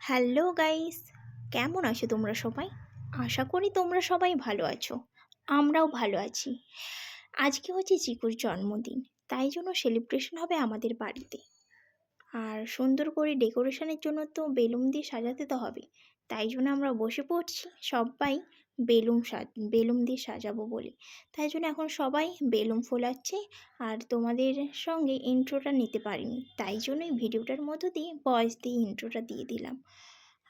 Hello guys, কেমন আছো তোমরা সবাই? আশা করি তোমরা সবাই ভালো আছো, আমরাও ভালো আছি। আজকে হচ্ছে চিকুর জন্মদিন, তাই জন্য সেলিব্রেশন হবে আমাদের বাড়িতে। আর সুন্দর করে ডেকোরেশনের জন্য তো বেলুন দিয়ে সাজাতে তো হবে, তাই জন্য আমরা বসে পড়ছি সবাই। বেলুন সাজ বেলুন দিয়ে সাজাবো বলে। তাই জন্য এখন সবাই বেলুন ফোলাচ্ছে আর তোমাদের সঙ্গে ইন্ট্রোটা নিতে পারিনি। তাই জন্যই ভিডিওটার মধ্য দিয়ে ভয়েস দিয়ে ইন্ট্রোটা দিয়ে দিলাম।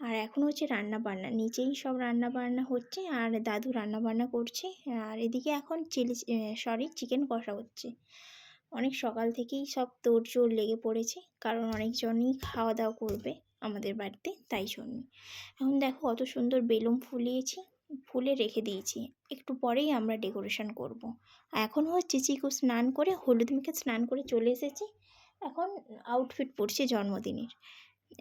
আর এখন হচ্ছে রান্না বান্না। নিচেই সব রান্না বান্না হচ্ছে আর দাদু রান্না বান্না করছে। আর এদিকে এখন চিলি সরি চিকেন কষা হচ্ছে। অনেক সকাল থেকেই সব তোড়জোড় লেগে পড়েছে, কারণ অনেকজনই খাওয়া দাওয়া করবে আমাদের বাড়িতে, তাই জন্য এখন দেখো অত সুন্দর বেলুন ফুলিয়েছি। ফুলে রেখে দিয়েছি। একটু পরেই আমরা ডেকোরেশন করব। এখন হচ্ছে চিকু স্নান করে, হলুদ মেখে স্নান করে চলে এসেছি। এখন আউটফিট পরছে জন্মদিনের।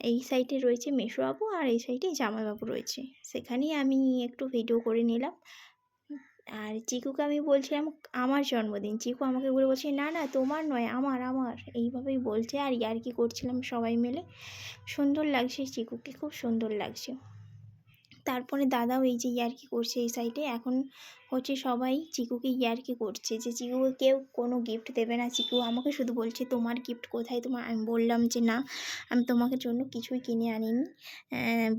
এই সাইডে রয়েছে মেশোবাবু আর এই সাইডে জামাইবাবু রয়েছে। সেখানেই আমি একটু ভিডিও করে নিলাম। আর চিকুকে আমি বলছিলাম, আমার জন্মদিন। চিকু আমাকে ঘুরে বলছে, না না, তোমার নয়, আমার আমার। এইভাবেই বলছে। আর ইয়ার্কি করছিলাম সবাই মিলে। সুন্দর লাগছে চিকুকে, খুব সুন্দর লাগছে। তারপরে দাদাও এই যে ইয়ার্কি করছে এই সাইডে এখন হচ্ছে সবাই চিকুকে ইয়ার্কি করছে যে চিকুকে কেউ কোনো গিফট দেবে না চিকু। আমাকে শুধু বলছে তোমার গিফট কোথায়? তোমার আমি বললাম যে, না, আমি তোমাকে জন্য কিছুই কিনে আনিনি।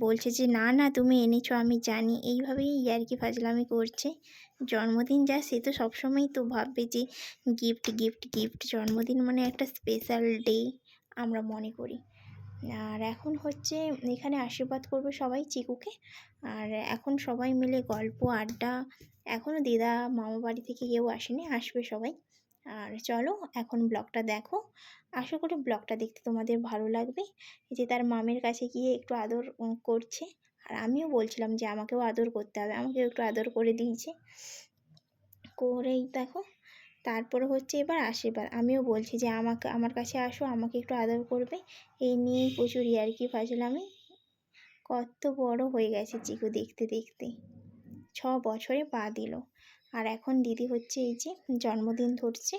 বলছে যে, না না, তুমি এনেছো, আমি জানি। এইভাবেই ইয়ার্কি ফাজলামি করছে। জন্মদিন যা, সে তো সবসময়ই তো ভাববে যে গিফট গিফট গিফট জন্মদিন মানে একটা স্পেশাল ডে আমরা মনে করি। আর এখন হচ্ছে এখানে আশীর্বাদ করবে সবাই চিকুকে। আর এখন সবাই মিলে গল্প, আড্ডা এখনও দিদা মামা বাড়ি থেকে কেউ আসেনি, আসবে সবাই। আর চলো এখন ব্লগটা দেখো। আশা করি ব্লগটা দেখতে তোমাদের ভালো লাগবে। যে তার মামের কাছে গিয়ে একটু আদর করছে। আর আমিও বলছিলাম যে আমাকেও আদর করতে হবে, আমাকেও একটু আদর করে দিয়েছে। করেই দেখো। তারপরে হচ্ছে এবার আশীর্বাদ। আমিও বলছি যে, আমাকে, আমার কাছে আসো, আমাকে একটু আদর করবে। এই নিয়েই প্রচুর ইয়ার্কি ফাজলামি। কত বড় হয়ে গেছে চিকু দেখতে দেখতে। ছ বছরে পা দিল। আর এখন দিদি হচ্ছে এই যে জন্মদিন ধরছে,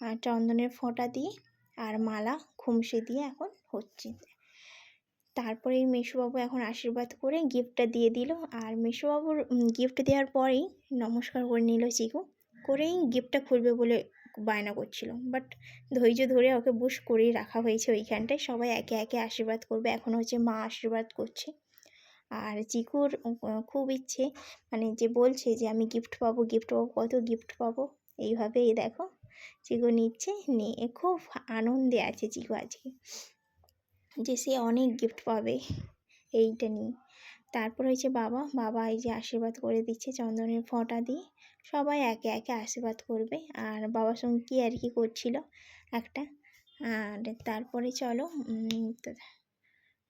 আর চন্দনের ফোঁটা দিয়ে আর মালা খুমসে দিয়ে এখন হচ্ছে। তারপরে এই মেশোবাবু এখন আশীর্বাদ করে গিফটটা দিয়ে দিল। আর মেশোবাবুর গিফট দেওয়ার পরেই নমস্কার করে নিল চিকু। করেই গিফটটা খুলবে বলে বায়না করছিল। বাট ধৈর্য ধরে ওকে বুশ করেই রাখা হয়েছে ওইখানটায়। সবাই একে একে আশীর্বাদ করবে। এখন হচ্ছে মা আশীর্বাদ করছে। আর চিকুর খুব ইচ্ছে মানে যে বলছে যে, আমি গিফট পাবো গিফট পাবো, কত গিফট পাবো? এইভাবেই দেখো চিকু নিচ্ছে, নিয়ে খুব আনন্দে আছে চিকু আজকে। যে সে অনেক গিফট পাবে এইটা নিয়ে। তারপর হয়েছে বাবা। বাবা এই যে আশীর্বাদ করে দিচ্ছে চন্দনের ফোঁটা দিয়ে। সবাই একে একে আশীর্বাদ করবে। আর সঙ্গে কী আর কি করছিল? একটা। আর তারপরে চলো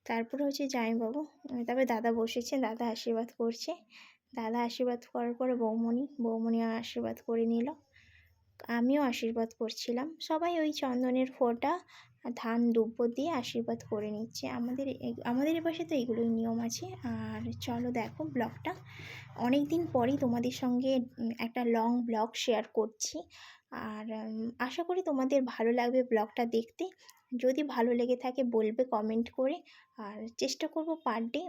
তারপরে হচ্ছে জামাইবাবু তারপরে দাদা বসেছে, দাদা আশীর্বাদ করছে। দাদা আশীর্বাদ করার পরে বৌমণি বৌমণিও আশীর্বাদ করে নিল। আমিও আশীর্বাদ করছিলাম। সবাই ওই চন্দনের ফোঁটা ধান দুব্য দিয়ে আশীর্বাদ করে নিচ্ছে। আমাদের আমাদের এপাশে তো এগুলোই নিয়ম আছে। আর চলো দেখো ব্লগটা। অনেক দিন পরেই তোমাদের সঙ্গে একটা লং ব্লগ শেয়ার করছি। আর আশা করি তোমাদের ভালো লাগবে ব্লগটা দেখতে। যদি ভালো লেগে থাকে বলবে কমেন্ট করে। আর চেষ্টা করব পার ডে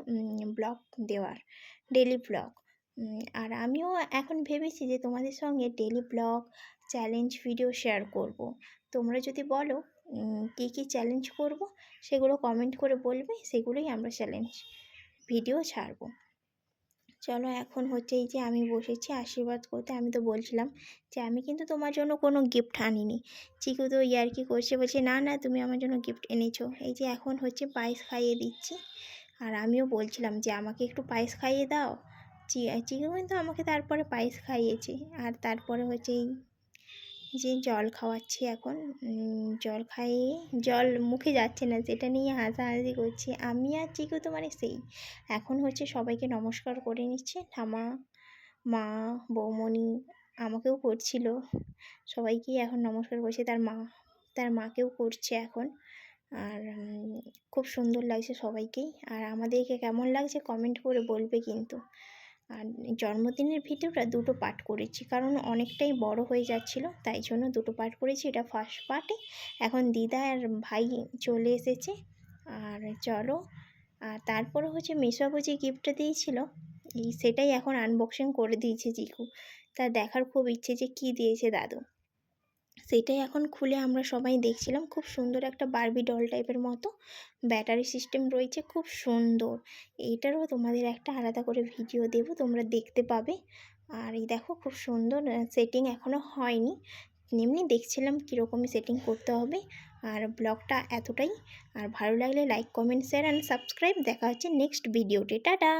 ব্লগ দেওয়ার ডেলি ব্লগ আর আমিও এখন ভেবেছি যে তোমাদের সঙ্গে daily vlog challenge video share করব। তোমরা যদি বলো কী কী চ্যালেঞ্জ করব সেগুলো কমেন্ট করে বলবে, সেগুলোই আমরা চ্যালেঞ্জ ভিডিও ছাড়বো। চলো এখন হচ্ছে এই যে আমি বসেছি আশীর্বাদ করতে, আমি তো বলছিলাম যে আমি কিন্তু তোমার জন্য কোনো গিফট আনিনি। চিকু তো ইয়ার্কি করছে বলছে, না না, তুমি আমার জন্য গিফট এনেছো। এই যে এখন হচ্ছে পায়েস খাইয়ে দিচ্ছি। আর আমিও বলছিলাম যে, আমাকে একটু পায়েস খাইয়ে দাও। চিকু কিন্তু আমাকে তারপরে পায়েস খাইয়েছে। আর তারপরে হচ্ছে এই যে জল খাওয়াচ্ছি এখন জল খাইয়ে, জল মুখে যাচ্ছে না সেটা নিয়ে হাসাহাসি করছি। আমি আর চিকু তো মানে সেই। এখন হচ্ছে সবাইকে নমস্কার করে নিচ্ছে। ঠামা মা, বৌমণি আমাকেও করছিল। সবাইকেই এখন নমস্কার করছে। তার মা, তার মাকেও করছে এখন। আর খুব সুন্দর লাগছে সবাইকেই। আর আমাদেরকে কেমন লাগছে কমেন্ট করে বলবে কিন্তু। আর জন্মদিনের ভিডিওটা দুটো পার্ট করেছি। কারণ অনেকটাই বড় হয়ে যাচ্ছিল, তাই জন্য দুটো পার্ট করেছি। এটা ফার্স্ট পার্টে এখন দিদা আর ভাই চলে এসেছে। আর চলো, আর তারপরে হচ্ছে মিশাবু যে গিফটটা দিয়েছিল। এই সেটাই এখন আনবক্সিং করে দিয়েছে জিকু। তা দেখার খুব ইচ্ছে যে কী দিয়েছে দাদু। সেটাই এখন খুলে আমরা সবাই দেখছিলাম। খুব সুন্দর একটা বারবি ডল টাইপের মতো। ব্যাটারি সিস্টেম রয়েছে, খুব সুন্দর। এইটারও তোমাদের একটা আলাদা করে ভিডিও দেব, তোমরা দেখতে পাবে। আর এই দেখো, খুব সুন্দর সেটিং এখনও হয়নি। এমনি দেখছিলাম কীরকমই সেটিং করতে হবে। আর ব্লগটা এতটাই। আর ভালো লাগলে like comment share and subscribe দেখা হচ্ছে নেক্সট ভিডিওতে টাটা!